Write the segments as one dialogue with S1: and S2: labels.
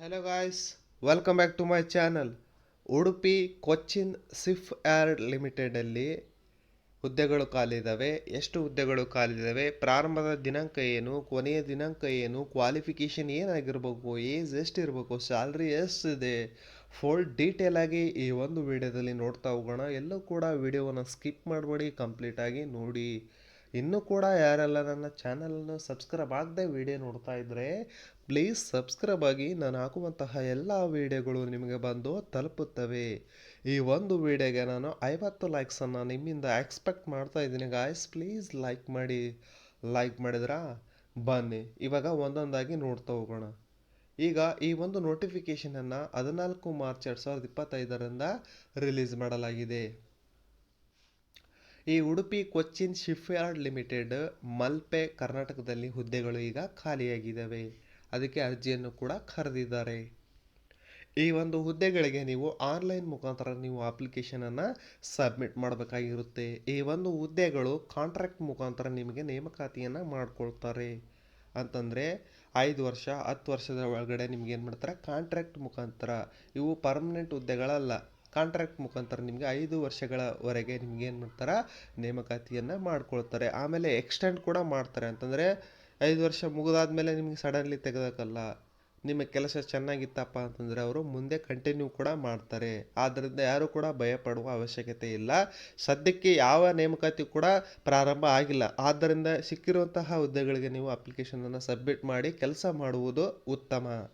S1: Hello guys welcome back to my channel Udupi Cochin shipyard ಲಿಮಿಟೆಡಲ್ಲಿ ಹುದ್ದೆಗಳು ಖಾಲಿದ್ದಾವೆ ಎಷ್ಟು ಹುದ್ದೆಗಳು ಖಾಲಿದ್ದಾವೆ ಪ್ರಾರಂಭದ ದಿನಾಂಕ ಏನು? ಕೊನೆಯ ದಿನಾಂಕ ಏನು? ಕ್ವಾಲಿಫಿಕೇಷನ್ ಏನಾಗಿರ್ಬೇಕು? ಏಜ್ ಎಷ್ಟಿರಬೇಕು ಸ್ಯಾಲ್ರಿ ಎಷ್ಟಿದೆ ಫುಲ್ ಡೀಟೇಲ್ ಆಗಿ ಈ ಒಂದು ವಿಡಿಯೋದಲ್ಲಿ ನೋಡ್ತಾ ಹೋಗೋಣ. ಎಲ್ಲೂ ಕೂಡ ವಿಡಿಯೋವನ್ನು ಸ್ಕಿಪ್ ಮಾಡಬೇಡಿ ಕಂಪ್ಲೀಟಾಗಿ ನೋಡಿ. ಇನ್ನೂ ಕೂಡ ಯಾರೆಲ್ಲ ನನ್ನ ಚಾನಲನ್ನು ಸಬ್ಸ್ಕ್ರೈಬ್ ಆಗದೆ ವಿಡಿಯೋ ನೋಡ್ತಾ ಇದ್ದರೆ ಪ್ಲೀಸ್ ಸಬ್ಸ್ಕ್ರೈಬ್ ಆಗಿ ನಾನು ಹಾಕುವಂತಹ ಎಲ್ಲ ವಿಡಿಯೋಗಳು ನಿಮಗೆ ಬಂದು ತಲುಪುತ್ತವೆ. ಈ ಒಂದು ವಿಡಿಯೋಗೆ ನಾನು ಐವತ್ತು ಲೈಕ್ಸನ್ನು ನಿಮ್ಮಿಂದ ಎಕ್ಸ್ಪೆಕ್ಟ್ ಮಾಡ್ತಾ ಇದ್ದೀನಿ ಗಾಯ್ಸ್ ಪ್ಲೀಸ್ ಲೈಕ್ ಮಾಡಿ ಲೈಕ್ ಮಾಡಿದ್ರಾ? ಬನ್ನಿ, ಇವಾಗ ಒಂದೊಂದಾಗಿ ನೋಡ್ತಾ ಹೋಗೋಣ. ಈಗ ಈ ಒಂದು ನೋಟಿಫಿಕೇಷನನ್ನು ಹದಿನಾಲ್ಕು ಮಾರ್ಚ್ ಎರಡು ಸಾವಿರದ ಇಪ್ಪತ್ತೈದರಿಂದ ರಿಲೀಸ್ ಮಾಡಲಾಗಿದೆ. ಈ ಉಡುಪಿ ಕೊಚ್ಚಿನ್ ಶಿಪ್ಯಾರ್ಡ್ ಲಿಮಿಟೆಡ್, ಮಲ್ಪೆ, ಕರ್ನಾಟಕದಲ್ಲಿ ಹುದ್ದೆಗಳು ಈಗ ಖಾಲಿಯಾಗಿದ್ದಾವೆ. ಅದಕ್ಕೆ ಅರ್ಜಿಯನ್ನು ಕೂಡ ಕರೆದಿದ್ದಾರೆ. ಈ ಒಂದು ಹುದ್ದೆಗಳಿಗೆ ನೀವು ಆನ್ಲೈನ್ ಮುಖಾಂತರ ನೀವು ಅಪ್ಲಿಕೇಶನನ್ನು ಸಬ್ಮಿಟ್ ಮಾಡಬೇಕಾಗಿರುತ್ತೆ. ಈ ಒಂದು ಹುದ್ದೆಗಳು ಕಾಂಟ್ರಾಕ್ಟ್ ಮುಖಾಂತರ ನಿಮಗೆ ನೇಮಕಾತಿಯನ್ನು ಮಾಡಿಕೊಳ್ತಾರೆ. ಅಂತಂದರೆ ಐದು ವರ್ಷ, ಹತ್ತು ವರ್ಷದ ಒಳಗಡೆ ನಿಮ್ಗೆ ಏನು ಮಾಡ್ತಾರೆ? ಕಾಂಟ್ರಾಕ್ಟ್ ಮುಖಾಂತರ. ಇವು ಪರ್ಮನೆಂಟ್ ಹುದ್ದೆಗಳಲ್ಲ. ಕಾಂಟ್ರಾಕ್ಟ್ ಮುಖಾಂತರ ನಿಮಗೆ ಐದು ವರ್ಷಗಳವರೆಗೆ ನಿಮ್ಗೆ ಏನು ಮಾಡ್ತಾರೆ? ನೇಮಕಾತಿಯನ್ನು ಮಾಡ್ಕೊಳ್ತಾರೆ. ಆಮೇಲೆ ಎಕ್ಸ್ಟೆಂಡ್ ಕೂಡ ಮಾಡ್ತಾರೆ. ಅಂತಂದರೆ ಐದು ವರ್ಷ ಮುಗಿದಾದ್ಮೇಲೆ ನಿಮಗೆ ಸಡನ್ಲಿ ತೆಗೆದಕ್ಕಲ್ಲ ನಿಮ್ಮ ಕೆಲಸ ಚೆನ್ನಾಗಿತ್ತಪ್ಪ ಅಂತಂದರೆ ಅವರು ಮುಂದೆ ಕಂಟಿನ್ಯೂ ಕೂಡ ಮಾಡ್ತಾರೆ. ಆದ್ದರಿಂದ ಯಾರು ಕೂಡ ಭಯಪಡುವ ಅವಶ್ಯಕತೆ ಇಲ್ಲ. ಸದ್ಯಕ್ಕೆ ಯಾವ ನೇಮಕಾತಿ ಕೂಡ ಪ್ರಾರಂಭ ಆಗಿಲ್ಲ. ಆದ್ದರಿಂದ ಸಿಕ್ಕಿರುವಂತಹ ಹುದ್ದೆಗಳಿಗೆ ನೀವು ಅಪ್ಲಿಕೇಶನನ್ನು ಸಬ್ಮಿಟ್ ಮಾಡಿ ಕೆಲಸ ಮಾಡುವುದು ಉತ್ತಮ.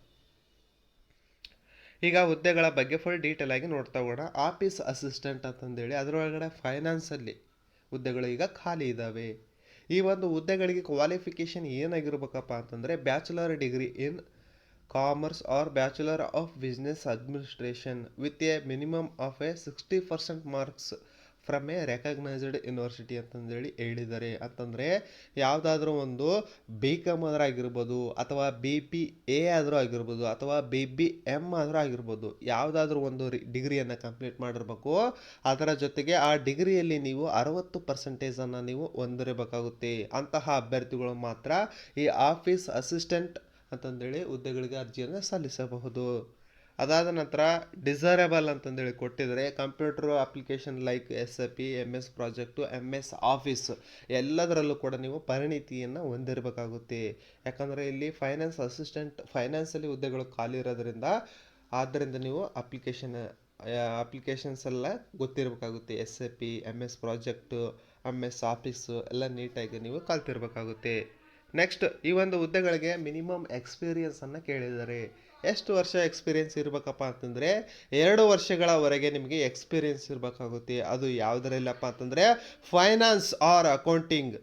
S1: ಈಗ ಹುದ್ದೆಗಳ ಬಗ್ಗೆ ಫುಲ್ ಡೀಟೇಲ್ ಆಗಿ ನೋಡ್ತಾ ಹೋಗೋಣ. ಆಫೀಸ್ ಅಸಿಸ್ಟೆಂಟ್ ಅಂತಂದೇಳಿ, ಅದರೊಳಗಡೆ ಫೈನಾನ್ಸಲ್ಲಿ ಹುದ್ದೆಗಳು ಈಗ ಖಾಲಿ ಇದ್ದಾವೆ ಈ ಒಂದು ಹುದ್ದೆಗಳಿಗೆ ಕ್ವಾಲಿಫಿಕೇಷನ್ ಏನಾಗಿರ್ಬೇಕಪ್ಪ ಅಂತಂದರೆ bachelor degree in commerce or bachelor of business administration with a minimum of a sixty percent marks from a recognised university ಅಂತಂದೇಳಿ ಹೇಳಿದ್ದಾರೆ ಅಂತಂದರೆ ಯಾವುದಾದ್ರೂ ಒಂದು ಬಿ ಕಾಮ್ ಆದರೂ ಆಗಿರ್ಬೋದು ಅಥವಾ ಬಿ ಪಿ ಎ ಆದರೂ ಆಗಿರ್ಬೋದು ಅಥವಾ ಬಿ ಬಿ ಎಂ ಆದರೂ ಆಗಿರ್ಬೋದು ಯಾವುದಾದ್ರೂ ಒಂದು ಡಿಗ್ರಿಯನ್ನು ಕಂಪ್ಲೀಟ್ ಮಾಡಿರ್ಬೇಕು. ಅದರ ಜೊತೆಗೆ ಆ ಡಿಗ್ರಿಯಲ್ಲಿ ನೀವು ಅರವತ್ತು ಪರ್ಸೆಂಟೇಜನ್ನು ನೀವು ಹೊಂದಿರಬೇಕಾಗುತ್ತೆ. ಅಂತಹ ಅಭ್ಯರ್ಥಿಗಳು ಮಾತ್ರ ಈ ಆಫೀಸ್ ಅಸಿಸ್ಟೆಂಟ್ ಅಂತಂದೇಳಿ ಹುದ್ದೆಗಳಿಗೆ ಅರ್ಜಿಯನ್ನು ಸಲ್ಲಿಸಬಹುದು. ಅದಾದ ನಂತರ ಡಿಸೈರಬಲ್ ಅಂತಂದೇಳಿ ಕೊಟ್ಟಿದ್ದಾರೆ. Computer application like S A P M S project M S office ಎಲ್ಲದರಲ್ಲೂ ಕೂಡ ನೀವು ಪರಿಣಿತಿಯನ್ನು ಹೊಂದಿರಬೇಕಾಗುತ್ತೆ. ಯಾಕಂದರೆ ಇಲ್ಲಿ ಫೈನಾನ್ಸ್ ಅಸಿಸ್ಟೆಂಟ್ ಫೈನಾನ್ಸಲ್ಲಿ ಹುದ್ದೆಗಳು ಖಾಲಿ ಇರೋದ್ರಿಂದ ಆದ್ದರಿಂದ ನೀವು ಅಪ್ಲಿಕೇಶನ್ ಅಪ್ಲಿಕೇಶನ್ಸ್ ಎಲ್ಲ ಗೊತ್ತಿರಬೇಕಾಗುತ್ತೆ. S A P M S project M S office ಎಲ್ಲ ನೀಟಾಗಿ ನೀವು ಕಲ್ತಿರಬೇಕಾಗುತ್ತೆ. ನೆಕ್ಸ್ಟ್ ಈ ಒಂದು ಹುದ್ದೆಗಳಿಗೆ ಮಿನಿಮಮ್ ಎಕ್ಸ್ಪೀರಿಯನ್ಸನ್ನು ಕೇಳಿದ್ದಾರೆ. ಎಷ್ಟು ವರ್ಷ ಎಕ್ಸ್ಪೀರಿಯನ್ಸ್ ಇರಬೇಕಪ್ಪ ಅಂತಂದರೆ, ಎರಡು ವರ್ಷಗಳವರೆಗೆ ನಿಮಗೆ ಎಕ್ಸ್ಪೀರಿಯನ್ಸ್ ಇರಬೇಕಾಗುತ್ತೆ. ಅದು ಯಾವುದರಲ್ಲಪ್ಪ ಅಂತಂದರೆ ಫೈನಾನ್ಸ್ ಆರ್ ಅಕೌಂಟಿಂಗ್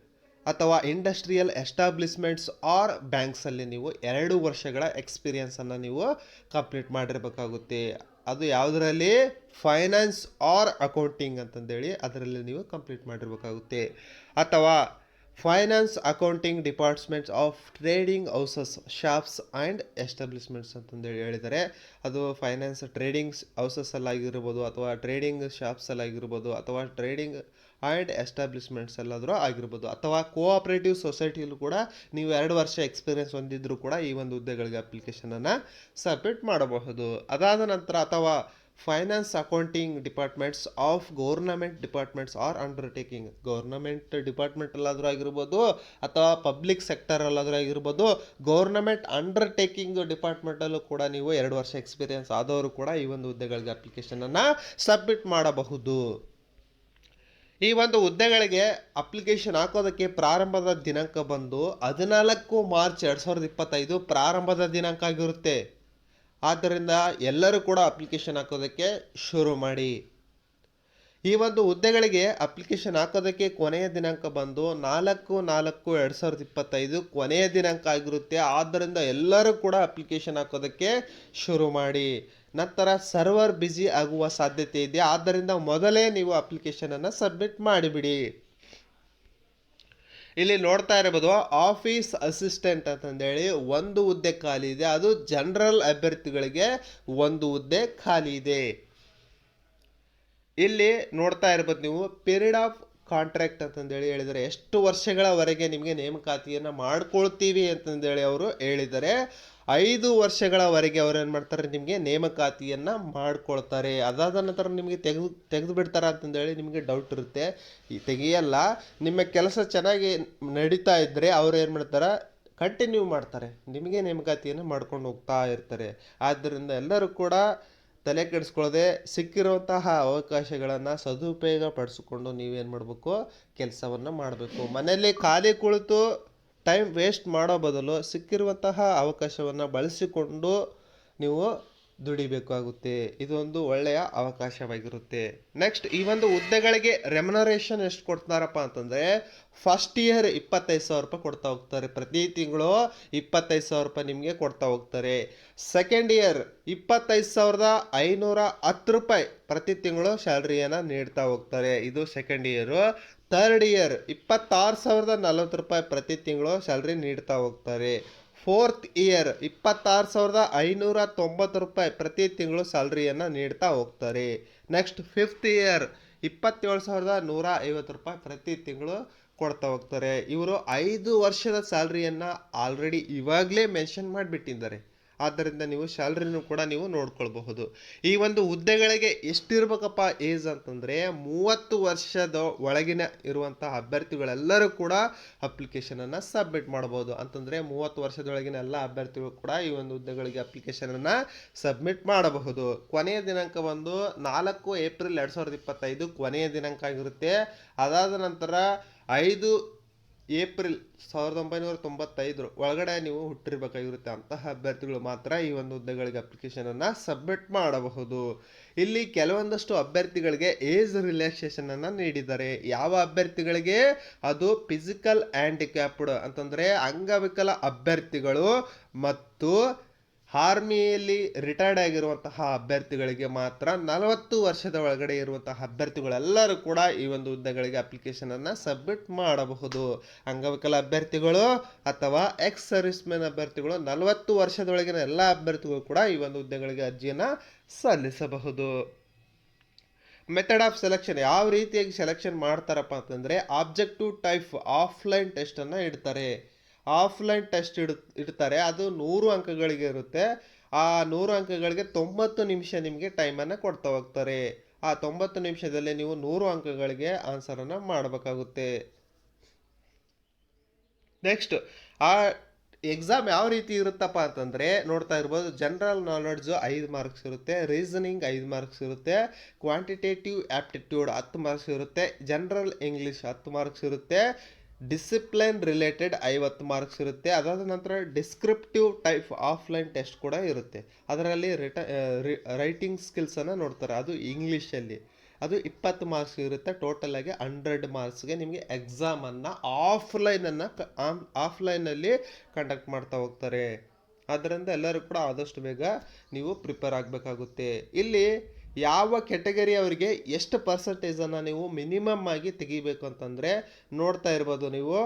S1: ಅಥವಾ ಇಂಡಸ್ಟ್ರಿಯಲ್ ಎಸ್ಟಾಬ್ಲಿಷ್ಮೆಂಟ್ಸ್ ಆರ್ ಬ್ಯಾಂಕ್ಸಲ್ಲಿ ನೀವು ಎರಡು ವರ್ಷಗಳ ಎಕ್ಸ್ಪೀರಿಯನ್ಸನ್ನು ನೀವು ಕಂಪ್ಲೀಟ್ ಮಾಡಿರಬೇಕಾಗುತ್ತೆ. ಅದು ಯಾವುದರಲ್ಲಿ? ಫೈನಾನ್ಸ್ ಆರ್ ಅಕೌಂಟಿಂಗ್ ಅಂತಂದೇಳಿ ಅದರಲ್ಲಿ ನೀವು ಕಂಪ್ಲೀಟ್ ಮಾಡಿರಬೇಕಾಗುತ್ತೆ. ಅಥವಾ finance accounting departments of trading houses shops and establishments ಅಂತಂದೇಳಿ ಹೇಳಿದ್ದಾರೆ. ಅದು ಫೈನಾನ್ಸ್ ಟ್ರೇಡಿಂಗ್ಸ್ ಹೌಸಸ್ಸಲ್ಲಾಗಿರ್ಬೋದು ಅಥವಾ ಟ್ರೇಡಿಂಗ್ ಶಾಪ್ಸಲ್ಲಾಗಿರ್ಬೋದು ಅಥವಾ ಟ್ರೇಡಿಂಗ್ ಆ್ಯಂಡ್ ಎಸ್ಟಾಬ್ಲಿಷ್ಮೆಂಟ್ಸ್ ಎಲ್ಲಾದರೂ ಆಗಿರ್ಬೋದು. ಅಥವಾ ಕೋಆಪ್ರೇಟಿವ್ ಸೊಸೈಟಿಯಲ್ಲೂ ಕೂಡ ನೀವು ಎರಡು ವರ್ಷ ಎಕ್ಸ್ಪೀರಿಯನ್ಸ್ ಹೊಂದಿದ್ರು ಕೂಡ ಈ ಒಂದು ಹುದ್ದೆಗಳಿಗೆ ಅಪ್ಲಿಕೇಶನನ್ನು ಸಬ್ಮಿಟ್ ಮಾಡಬಹುದು. ಅದಾದ ನಂತರ ಅಥವಾ finance accounting departments of government departments or undertaking government ಡಿಪಾರ್ಟ್ಮೆಂಟಲ್ಲಾದರೂ ಆಗಿರ್ಬೋದು ಅಥವಾ ಪಬ್ಲಿಕ್ ಸೆಕ್ಟರಲ್ಲಾದರೂ ಆಗಿರ್ಬೋದು ಗೌರ್ನಮೆಂಟ್ ಅಂಡರ್ಟೇಕಿಂಗ್ ಡಿಪಾರ್ಟ್ಮೆಂಟಲ್ಲೂ ಕೂಡ ನೀವು ಎರಡು ವರ್ಷ ಎಕ್ಸ್ಪೀರಿಯನ್ಸ್ ಆದವರು ಕೂಡ ಈ ಒಂದು ಹುದ್ದೆಗಳಿಗೆ ಅಪ್ಲಿಕೇಶನನ್ನು ಸಬ್ಮಿಟ್ ಮಾಡಬಹುದು. ಈ ಒಂದು ಹುದ್ದೆಗಳಿಗೆ ಅಪ್ಲಿಕೇಶನ್ ಹಾಕೋದಕ್ಕೆ ಪ್ರಾರಂಭದ ದಿನಾಂಕ ಬಂದು ಹದಿನಾಲ್ಕು ಮಾರ್ಚ್ ಎರಡು ಸಾವಿರದ ಇಪ್ಪತ್ತೈದು ಪ್ರಾರಂಭದ ದಿನಾಂಕ ಆಗಿರುತ್ತೆ. ಆದ್ದರಿಂದ ಎಲ್ಲರೂ ಕೂಡ ಅಪ್ಲಿಕೇಶನ್ ಹಾಕೋದಕ್ಕೆ ಶುರು ಮಾಡಿ. ಈ ಒಂದು ಹುದ್ದೆಗಳಿಗೆ ಅಪ್ಲಿಕೇಶನ್ ಹಾಕೋದಕ್ಕೆ ಕೊನೆಯ ದಿನಾಂಕ ಬಂದು ನಾಲ್ಕು ನಾಲ್ಕು ಎರಡು ಸಾವಿರದ ಇಪ್ಪತ್ತೈದು ಕೊನೆಯ ದಿನಾಂಕ ಆಗಿರುತ್ತೆ. ಆದ್ದರಿಂದ ಎಲ್ಲರೂ ಕೂಡ ಅಪ್ಲಿಕೇಶನ್ ಹಾಕೋದಕ್ಕೆ ಶುರು ಮಾಡಿ. ನಂತರ ಸರ್ವರ್ ಬ್ಯುಸಿ ಆಗುವ ಸಾಧ್ಯತೆ ಇದೆ. ಆದ್ದರಿಂದ ಮೊದಲೇ ನೀವು ಅಪ್ಲಿಕೇಶನನ್ನು ಸಬ್ಮಿಟ್ ಮಾಡಿಬಿಡಿ. ಇಲ್ಲಿ ನೋಡ್ತಾ ಇರಬಹುದು ಆಫೀಸ್ ಅಸಿಸ್ಟೆಂಟ್ ಅಂತಂದೇಳಿ ಒಂದು ಹುದ್ದೆ ಖಾಲಿ ಇದೆ. ಅದು ಜನರಲ್ ಅಭ್ಯರ್ಥಿಗಳಿಗೆ ಒಂದು ಹುದ್ದೆ ಖಾಲಿ ಇದೆ. ಇಲ್ಲಿ ನೋಡ್ತಾ ಇರ್ಬೋದು ನೀವು ಪೀರಿಯಡ್ ಆಫ್ ಕಾಂಟ್ರಾಕ್ಟ್ ಅಂತಂದೇಳಿ ಹೇಳಿದರೆ, ಎಷ್ಟು ವರ್ಷಗಳವರೆಗೆ ನಿಮಗೆ ನೇಮಕಾತಿಯನ್ನು ಮಾಡ್ಕೊಳ್ತೀವಿ ಅಂತಂದೇಳಿ ಅವರು ಹೇಳಿದರೆ ಐದು ವರ್ಷಗಳವರೆಗೆ ಅವ್ರು ಏನು ಮಾಡ್ತಾರೆ, ನಿಮಗೆ ನೇಮಕಾತಿಯನ್ನು ಮಾಡ್ಕೊಳ್ತಾರೆ. ಅದಾದ ನಂತರ ನಿಮಗೆ ತೆಗೆದು ತೆಗೆದು ಬಿಡ್ತಾರೆ ಅಂತಂದೇಳಿ ನಿಮಗೆ ಡೌಟ್ ಇರುತ್ತೆ. ಈ ತೆಗೆಯಲ್ಲ. ನಿಮ್ಮ ಕೆಲಸ ಚೆನ್ನಾಗಿ ನಡೀತಾ ಇದ್ದರೆ ಅವ್ರು ಏನು ಮಾಡ್ತಾರೆ ಕಂಟಿನ್ಯೂ ಮಾಡ್ತಾರೆ. ನಿಮಗೆ ನೇಮಕಾತಿಯನ್ನು ಮಾಡ್ಕೊಂಡು ಹೋಗ್ತಾ ಇರ್ತಾರೆ. ಆದ್ದರಿಂದ ಎಲ್ಲರೂ ಕೂಡ ತಲೆ ಕೆಡಿಸ್ಕೊಳ್ಳದೆ ಸಿಕ್ಕಿರುವಂತಹ ಅವಕಾಶಗಳನ್ನು ಸದುಪಯೋಗ ಪಡಿಸಿಕೊಂಡು ನೀವೇನು ಮಾಡಬೇಕು, ಕೆಲಸವನ್ನು ಮಾಡಬೇಕು. ಮನೆಯಲ್ಲಿ ಖಾಲಿ ಕುಳಿತು ಟೈಮ್ ವೇಸ್ಟ್ ಮಾಡೋ ಬದಲು ಸಿಕ್ಕಿರುವಂತಹ ಅವಕಾಶವನ್ನು ಬಳಸಿಕೊಂಡು ನೀವು ದುಡಿಬೇಕಾಗುತ್ತೆ. ಇದೊಂದು ಒಳ್ಳೆಯ ಅವಕಾಶವಾಗಿರುತ್ತೆ. ನೆಕ್ಸ್ಟ್ ಈ ಒಂದು ಹುದ್ದೆಗಳಿಗೆ ರೆಮ್ಯುನರೇಷನ್ ಎಷ್ಟು ಕೊಡ್ತಾರಪ್ಪ ಅಂತಂದರೆ ಫಸ್ಟ್ ಇಯರ್ ಇಪ್ಪತ್ತೈದು ಸಾವಿರ ರೂಪಾಯಿ ಕೊಡ್ತಾ ಹೋಗ್ತಾರೆ. ಪ್ರತಿ ತಿಂಗಳು ಇಪ್ಪತ್ತೈದು ಸಾವಿರ ರೂಪಾಯಿ ನಿಮಗೆ ಕೊಡ್ತಾ ಹೋಗ್ತಾರೆ. ಸೆಕೆಂಡ್ ಇಯರ್ ಇಪ್ಪತ್ತೈದು ಸಾವಿರದ ಐನೂರ ಹತ್ತು ರೂಪಾಯಿ ಪ್ರತಿ ತಿಂಗಳು ಸ್ಯಾಲ್ರಿಯನ್ನು ನೀಡ್ತಾ ಹೋಗ್ತಾರೆ. ಇದು ಸೆಕೆಂಡ್ ಇಯರು ಥರ್ಡ್ ಇಯರ್ ಇಪ್ಪತ್ತಾರು ಸಾವಿರದ ನಲವತ್ತು ರೂಪಾಯಿ ಪ್ರತಿ ತಿಂಗಳು ಸ್ಯಾಲ್ರಿ ನೀಡ್ತಾ ಹೋಗ್ತಾರೆ. ಫೋರ್ತ್ ಇಯರ್ ಇಪ್ಪತ್ತಾರು ಸಾವಿರದ ಐನೂರ ತೊಂಬತ್ತು ರೂಪಾಯಿ ಪ್ರತಿ ತಿಂಗಳು ಸ್ಯಾಲ್ರಿಯನ್ನು ನೀಡ್ತಾ ಹೋಗ್ತಾರೆ. ನೆಕ್ಸ್ಟ್ ಫಿಫ್ತ್ ಇಯರ್ ಇಪ್ಪತ್ತೇಳು ಸಾವಿರದ ನೂರ ಐವತ್ತು ರೂಪಾಯಿ ಪ್ರತಿ ತಿಂಗಳು ಕೊಡ್ತಾ ಹೋಗ್ತಾರೆ. ಇವರು ಐದು ವರ್ಷದ ಸ್ಯಾಲ್ರಿಯನ್ನು ಆಲ್ರೆಡಿ ಇವಾಗಲೇ ಮೆನ್ಷನ್ ಮಾಡಿಬಿಟ್ಟಿದ್ದಾರೆ. ಆದ್ದರಿಂದ ನೀವು ಸ್ಯಾಲ್ರಿನೂ ಕೂಡ ನೀವು ನೋಡ್ಕೊಳ್ಬಹುದು. ಈ ಒಂದು ಹುದ್ದೆಗಳಿಗೆ ಎಷ್ಟಿರ್ಬೇಕಪ್ಪ ಏಜ್ ಅಂತಂದರೆ ಮೂವತ್ತು ವರ್ಷದ ಒಳಗಿನ ಇರುವಂತಹ ಅಭ್ಯರ್ಥಿಗಳೆಲ್ಲರೂ ಕೂಡ ಅಪ್ಲಿಕೇಶನನ್ನು ಸಬ್ಮಿಟ್ ಮಾಡ್ಬೋದು. ಅಂತಂದರೆ ಮೂವತ್ತು ವರ್ಷದೊಳಗಿನ ಎಲ್ಲ ಅಭ್ಯರ್ಥಿಗಳು ಕೂಡ ಈ ಒಂದು ಹುದ್ದೆಗಳಿಗೆ ಅಪ್ಲಿಕೇಶನನ್ನು ಸಬ್ಮಿಟ್ ಮಾಡಬಹುದು. ಕೊನೆಯ ದಿನಾಂಕ ಬಂದು ನಾಲ್ಕು ಏಪ್ರಿಲ್ ಎರಡು ಸಾವಿರದ ಇಪ್ಪತ್ತೈದು ಕೊನೆಯ ದಿನಾಂಕ ಆಗಿರುತ್ತೆ. ಅದಾದ ನಂತರ ಐದು ಏಪ್ರಿಲ್ ಸಾವಿರದ ಒಂಬೈನೂರ ತೊಂಬತ್ತೈದರ ಒಳಗಡೆ ನೀವು ಹುಟ್ಟಿರ್ಬೇಕಾಗಿರುತ್ತೆ ಅಂತಹ ಅಭ್ಯರ್ಥಿಗಳು ಮಾತ್ರ ಈ ಒಂದು ಹುದ್ದೆಗಳಿಗೆ ಅಪ್ಲಿಕೇಶನನ್ನು ಸಬ್ಮಿಟ್ ಮಾಡಬಹುದು. ಇಲ್ಲಿ ಕೆಲವೊಂದಷ್ಟು ಅಭ್ಯರ್ಥಿಗಳಿಗೆ ಏಜ್ ರಿಲ್ಯಾಕ್ಸೇಷನನ್ನು ನೀಡಿದ್ದಾರೆ. ಯಾವ ಅಭ್ಯರ್ಥಿಗಳಿಗೆ? ಅದು ಫಿಸಿಕಲ್ ಹ್ಯಾಂಡಿಕ್ಯಾಪ್ಡ್ ಅಂತಂದರೆ ಅಂಗವಿಕಲ ಅಭ್ಯರ್ಥಿಗಳು ಮತ್ತು ಆರ್ಮಿಯಲ್ಲಿ ರಿಟೈರ್ಡ್ ಆಗಿರುವಂತಹ ಅಭ್ಯರ್ಥಿಗಳಿಗೆ ಮಾತ್ರ ನಲವತ್ತು ವರ್ಷದ ಒಳಗಡೆ ಇರುವಂತಹ ಅಭ್ಯರ್ಥಿಗಳೆಲ್ಲರೂ ಕೂಡ ಈ ಒಂದು ಹುದ್ದೆಗಳಿಗೆ ಅಪ್ಲಿಕೇಶನನ್ನು ಸಬ್ಮಿಟ್ ಮಾಡಬಹುದು. ಅಂಗವಿಕಲ ಅಭ್ಯರ್ಥಿಗಳು ಅಥವಾ ಎಕ್ಸ್ ಸರ್ವಿಸ್ ಮೆನ್ ಅಭ್ಯರ್ಥಿಗಳು ನಲವತ್ತು ವರ್ಷದೊಳಗಿನ ಎಲ್ಲ ಅಭ್ಯರ್ಥಿಗಳು ಕೂಡ ಈ ಒಂದು ಹುದ್ದೆಗಳಿಗೆ ಅರ್ಜಿಯನ್ನು ಸಲ್ಲಿಸಬಹುದು. ಮೆಥಡ್ ಆಫ್ ಸೆಲೆಕ್ಷನ್ ಯಾವ ರೀತಿಯಾಗಿ ಸೆಲೆಕ್ಷನ್ ಮಾಡ್ತಾರಪ್ಪ ಅಂತಂದರೆ ಆಬ್ಜೆಕ್ಟಿವ್ ಟೈಪ್ ಆಫ್ಲೈನ್ ಟೆಸ್ಟನ್ನು ಇಡ್ತಾರೆ. ಆಫ್ಲೈನ್ ಟೆಸ್ಟ್ ಇಡ್, ಇಡ್ತಾರೆ. ಅದು ನೂರು ಅಂಕಗಳಿಗೆ ಇರುತ್ತೆ. ಆ ನೂರು ಅಂಕಗಳಿಗೆ ತೊಂಬತ್ತು ನಿಮಿಷ ನಿಮಗೆ ಟೈಮನ್ನು ಕೊಡ್ತಾ ಹೋಗ್ತಾರೆ. ಆ ತೊಂಬತ್ತು ನಿಮಿಷದಲ್ಲಿ ನೀವು ನೂರು ಅಂಕಗಳಿಗೆ ಆನ್ಸರನ್ನು ಮಾಡಬೇಕಾಗುತ್ತೆ. ನೆಕ್ಸ್ಟ್, ಆ ಎಕ್ಸಾಮ್ ಯಾವ ರೀತಿ ಇರುತ್ತಪ್ಪ ಅಂತಂದರೆ, ನೋಡ್ತಾ ಇರ್ಬೋದು, ಜನರಲ್ ನಾಲೆಡ್ಜು ಐದು ಮಾರ್ಕ್ಸ್ ಇರುತ್ತೆ, ರೀಸನಿಂಗ್ ಐದು ಮಾರ್ಕ್ಸ್ ಇರುತ್ತೆ, ಕ್ವಾಂಟಿಟೇಟಿವ್ ಆ್ಯಪ್ಟಿಟ್ಯೂಡ್ ಹತ್ತು ಮಾರ್ಕ್ಸ್ ಇರುತ್ತೆ, ಜನರಲ್ ಇಂಗ್ಲೀಷ್ ಹತ್ತು ಮಾರ್ಕ್ಸ್ ಇರುತ್ತೆ ಡಿಸಿಪ್ಲಿನ್ ರಿಲೇಟೆಡ್ ಐವತ್ತು ಮಾರ್ಕ್ಸ್ ಇರುತ್ತೆ. ಅದಾದ ನಂತರ ಡಿಸ್ಕ್ರಿಪ್ಟಿವ್ ಟೈಪ್ ಆಫ್ಲೈನ್ ಟೆಸ್ಟ್ ಕೂಡ ಇರುತ್ತೆ. ಅದರಲ್ಲಿ ರಿಟ ರೈಟಿಂಗ್ ಸ್ಕಿಲ್ಸನ್ನು ನೋಡ್ತಾರೆ. ಅದು ಇಂಗ್ಲೀಷಲ್ಲಿ. ಅದು ಇಪ್ಪತ್ತು ಮಾರ್ಕ್ಸ್ ಇರುತ್ತೆ. ಟೋಟಲ್ ಆಗಿ ಹಂಡ್ರೆಡ್ ಮಾರ್ಕ್ಸ್ಗೆ ನಿಮಗೆ ಎಕ್ಸಾಮನ್ನು ಆಫ್ಲೈನನ್ನು ಆಫ್ಲೈನಲ್ಲಿ ಕಂಡಕ್ಟ್ ಮಾಡ್ತಾ ಹೋಗ್ತಾರೆ. ಆದ್ದರಿಂದ ಎಲ್ಲರೂ ಕೂಡ ಆದಷ್ಟು ಬೇಗ ನೀವು ಪ್ರಿಪೇರ್ ಆಗಬೇಕಾಗುತ್ತೆ. ಇಲ್ಲಿ ಯಾವ ಕೆಟಗರಿ ಅವರಿಗೆ ಎಷ್ಟು ಪರ್ಸೆಂಟೇಜನ್ನು ನೀವು ಮಿನಿಮಮ್ ಆಗಿ ತೆಗಿಬೇಕು ಅಂತಂದರೆ ನೋಡ್ತಾ ಇರ್ಬೋದು ನೀವು.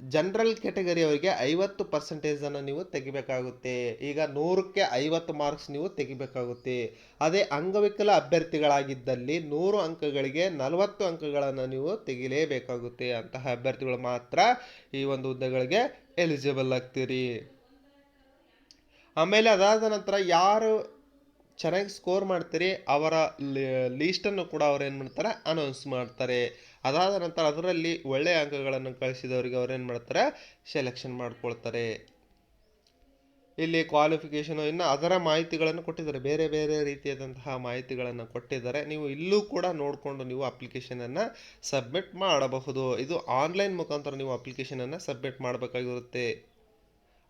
S1: ಜನರಲ್ ಕೆಟಗರಿ ಅವರಿಗೆ ಐವತ್ತು ಪರ್ಸೆಂಟೇಜನ್ನು ನೀವು ತೆಗಿಬೇಕಾಗುತ್ತೆ. ಈಗ ನೂರಕ್ಕೆ ಐವತ್ತು ಮಾರ್ಕ್ಸ್ ನೀವು ತೆಗಿಬೇಕಾಗುತ್ತೆ. ಅದೇ ಅಂಗವಿಕಲ ಅಭ್ಯರ್ಥಿಗಳಾಗಿದ್ದಲ್ಲಿ ನೂರು ಅಂಕಗಳಿಗೆ ನಲವತ್ತು ಅಂಕಗಳನ್ನು ನೀವು ತೆಗಿಲೇಬೇಕಾಗುತ್ತೆ ಅಂತಹ ಅಭ್ಯರ್ಥಿಗಳು ಮಾತ್ರ ಈ ಒಂದು ಹುದ್ದೆಗಳಿಗೆ ಎಲಿಜಿಬಲ್ ಆಗ್ತೀರಿ. ಆಮೇಲೆ ಅದಾದ ನಂತರ ಯಾರು ಚೆನ್ನಾಗಿ ಸ್ಕೋರ್ ಮಾಡ್ತೀರಿ, ಅವರ ಲೀಸ್ಟನ್ನು ಕೂಡ ಅವ್ರು ಏನು ಮಾಡ್ತಾರೆ ಅನೌನ್ಸ್ ಮಾಡ್ತಾರೆ. ಅದಾದ ನಂತರ ಅದರಲ್ಲಿ ಒಳ್ಳೆಯ ಅಂಕಗಳನ್ನು ಕಳಿಸಿದವರಿಗೆ ಅವ್ರು ಏನು ಮಾಡ್ತಾರೆ ಸೆಲೆಕ್ಷನ್ ಮಾಡ್ಕೊಳ್ತಾರೆ. ಇಲ್ಲಿ ಕ್ವಾಲಿಫಿಕೇಷನು ಇನ್ನು ಅದರ ಮಾಹಿತಿಗಳನ್ನು ಕೊಟ್ಟಿದ್ದಾರೆ. ಬೇರೆ ಬೇರೆ ರೀತಿಯಾದಂತಹ ಮಾಹಿತಿಗಳನ್ನು ಕೊಟ್ಟಿದ್ದಾರೆ. ನೀವು ಇಲ್ಲೂ ಕೂಡ ನೋಡಿಕೊಂಡು ನೀವು ಅಪ್ಲಿಕೇಶನನ್ನು ಸಬ್ಮಿಟ್ ಮಾಡಬಹುದು. ಇದು ಆನ್ಲೈನ್ ಮುಖಾಂತರ ನೀವು ಅಪ್ಲಿಕೇಶನನ್ನು ಸಬ್ಮಿಟ್ ಮಾಡಬೇಕಾಗಿರುತ್ತೆ.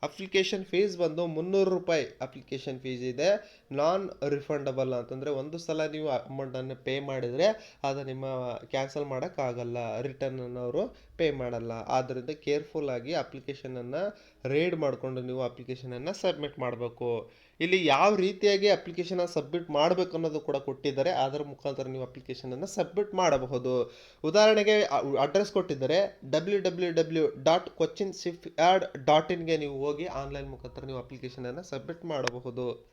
S1: ಅಪ್ಲಿಕೇಶನ್ ಫೀಸ್ ಬಂದು ಮುನ್ನೂರು ರೂಪಾಯಿ ಅಪ್ಲಿಕೇಶನ್ ಫೀಸ್ ಇದೆ. ನಾನ್ ರಿಫಂಡಬಲ್ ಅಂತಂದರೆ ಒಂದು ಸಲ ನೀವು ಅಮೌಂಟನ್ನು ಪೇ ಮಾಡಿದರೆ ಅದು ನಿಮ್ಮ ಕ್ಯಾನ್ಸಲ್ ಮಾಡೋಕ್ಕಾಗಲ್ಲ. ರಿಟರ್ನನ್ನು ಅವರು ಪೇ ಮಾಡಲ್ಲ. ಆದ್ದರಿಂದ ಕೇರ್ಫುಲ್ ಆಗಿ ಅಪ್ಲಿಕೇಶನನ್ನು ರೇಡ್ ಮಾಡಿಕೊಂಡು ನೀವು ಅಪ್ಲಿಕೇಶನನ್ನು ಸಬ್ಮಿಟ್ ಮಾಡಬೇಕು. ಇಲ್ಲಿ ಯಾವ ರೀತಿಯಾಗಿ ಅಪ್ಲಿಕೇಶನ ಸಬ್ಮಿಟ್ ಮಾಡಬೇಕು ಅನ್ನೋದು ಕೂಡ ಕೊಟ್ಟಿದ್ದಾರೆ. ಅದರ ಮುಖಾಂತರ ನೀವು ಅಪ್ಲಿಕೇಶನನ್ನು ಸಬ್ಮಿಟ್ ಮಾಡಬಹುದು. ಉದಾಹರಣೆಗೆ ಅಡ್ರೆಸ್ ಕೊಟ್ಟಿದ್ದಾರೆ. W W W dot Cochin shipyard dot ನೀವು ಹೋಗಿ ಆನ್ಲೈನ್ ಮುಖಾಂತರ ನೀವು ಅಪ್ಲಿಕೇಶನನ್ನು ಸಬ್ಮಿಟ್ ಮಾಡಬಹುದು.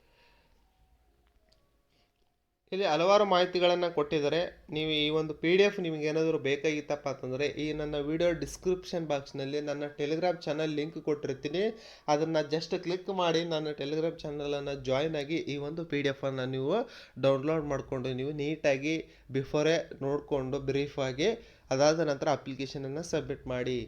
S1: ಇಲ್ಲಿ ಹಲವಾರು ಮಾಹಿತಿಗಳನ್ನು ಕೊಟ್ಟಿದ್ದಾರೆ. ನೀವು ಈ ಒಂದು ಪಿ ಡಿ ಎಫ್ ನಿಮಗೆ ಏನಾದರೂ ಬೇಕಾಗಿತ್ತಪ್ಪ ಅಂತಂದರೆ, ಈ ನನ್ನ ವಿಡಿಯೋ ಡಿಸ್ಕ್ರಿಪ್ಷನ್ ಬಾಕ್ಸ್ನಲ್ಲಿ ನನ್ನ ಟೆಲಿಗ್ರಾಮ್ ಚಾನಲ್ ಲಿಂಕ್ ಕೊಟ್ಟಿರ್ತೀನಿ. ಅದನ್ನು ಜಸ್ಟ್ ಕ್ಲಿಕ್ ಮಾಡಿ ನನ್ನ ಟೆಲಿಗ್ರಾಮ್ ಚಾನಲನ್ನು ಜಾಯ್ನ್ ಆಗಿ ಈ ಒಂದು ಪಿ ಡಿ ಎಫನ್ನು ನೀವು ಡೌನ್ಲೋಡ್ ಮಾಡಿಕೊಂಡು, ನೀವು ನೀಟಾಗಿ ಬಿಫೋರೇ ನೋಡಿಕೊಂಡು ಬ್ರೀಫಾಗಿ ಅದಾದ ನಂತರ ಅಪ್ಲಿಕೇಶನನ್ನು ಸಬ್ಮಿಟ್ ಮಾಡಿ.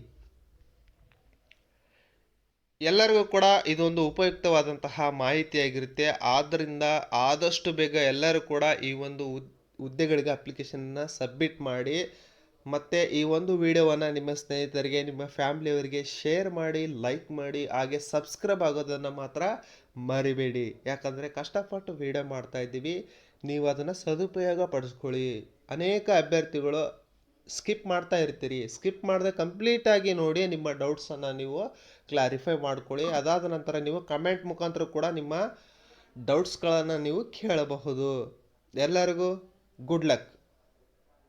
S1: ಎಲ್ಲರಿಗೂ ಕೂಡ ಇದೊಂದು ಉಪಯುಕ್ತವಾದಂತಹ ಮಾಹಿತಿಯಾಗಿರುತ್ತೆ. ಆದ್ದರಿಂದ ಆದಷ್ಟು ಬೇಗ ಎಲ್ಲರೂ ಕೂಡ ಈ ಒಂದು ಹುದ್- ಹುದ್ದೆಗಳಿಗೆ ಅಪ್ಲಿಕೇಶನ್ನ ಸಬ್ಮಿಟ್ ಮಾಡಿ, ಮತ್ತು ಈ ಒಂದು ವಿಡಿಯೋವನ್ನು ನಿಮ್ಮ ಸ್ನೇಹಿತರಿಗೆ, ನಿಮ್ಮ ಫ್ಯಾಮಿಲಿಯವರಿಗೆ ಶೇರ್ ಮಾಡಿ ಲೈಕ್ ಮಾಡಿ, ಹಾಗೆ ಸಬ್ಸ್ಕ್ರೈಬ್ ಆಗೋದನ್ನು ಮಾತ್ರ ಮರಿಬೇಡಿ. ಯಾಕಂದರೆ ಕಷ್ಟಪಟ್ಟು ವಿಡಿಯೋ ಮಾಡ್ತಾ ಇದ್ದೀವಿ. ನೀವು ಅದನ್ನು ಸದುಪಯೋಗ ಪಡಿಸ್ಕೊಳ್ಳಿ. ಅನೇಕ ಅಭ್ಯರ್ಥಿಗಳು ಸ್ಕಿಪ್ ಮಾಡ್ತಾ ಇರ್ತೀರಿ. ಸ್ಕಿಪ್ ಮಾಡದೆ ಕಂಪ್ಲೀಟಾಗಿ ನೋಡಿ ನಿಮ್ಮ ಡೌಟ್ಸನ್ನು ನೀವು ಕ್ಲಾರಿಫೈ ಮಾಡ್ಕೊಳ್ಳಿ. ಅದಾದ ನಂತರ ನೀವು ಕಮೆಂಟ್ ಮುಖಾಂತರ ಕೂಡ ನಿಮ್ಮ ಡೌಟ್ಸ್ಗಳನ್ನು ನೀವು ಕೇಳಬಹುದು. ಎಲ್ಲರಿಗೂ ಗುಡ್ ಲಕ್